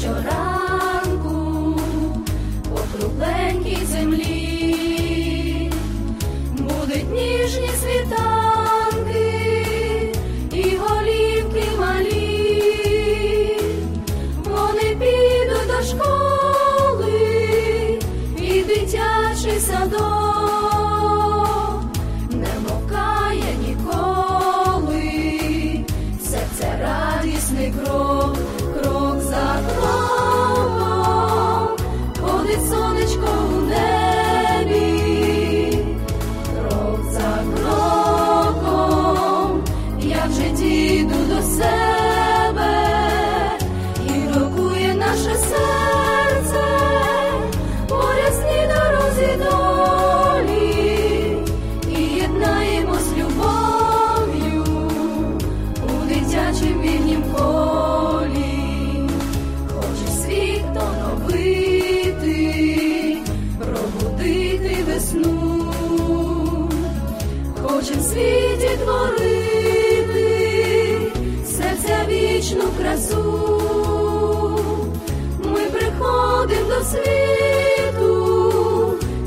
chorar. відтворити серця вічну красу, ми приходимо до світу,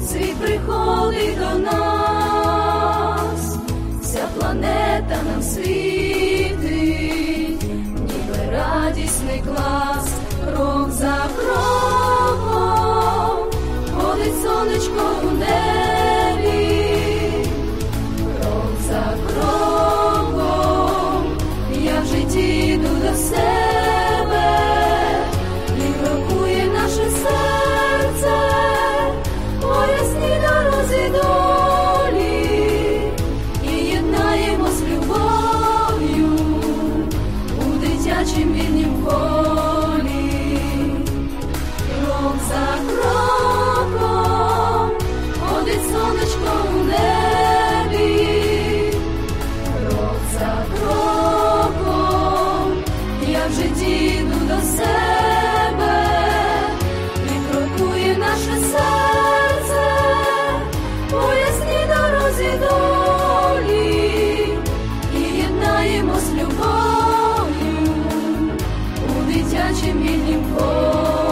світ приходить до нас, вся планета нам світить, ніби радісний клас, крок за кроком, ходить сонечко. наче мінімко. дитячим літнім полем.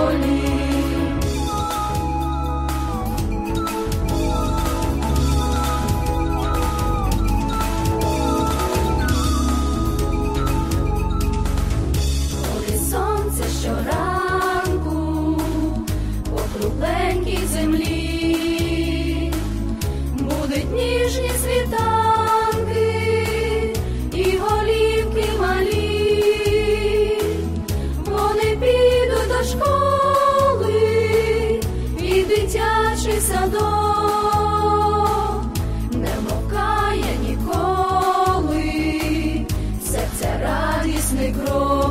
Не мокає ніколи, серце радісний кров.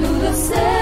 tudo certo.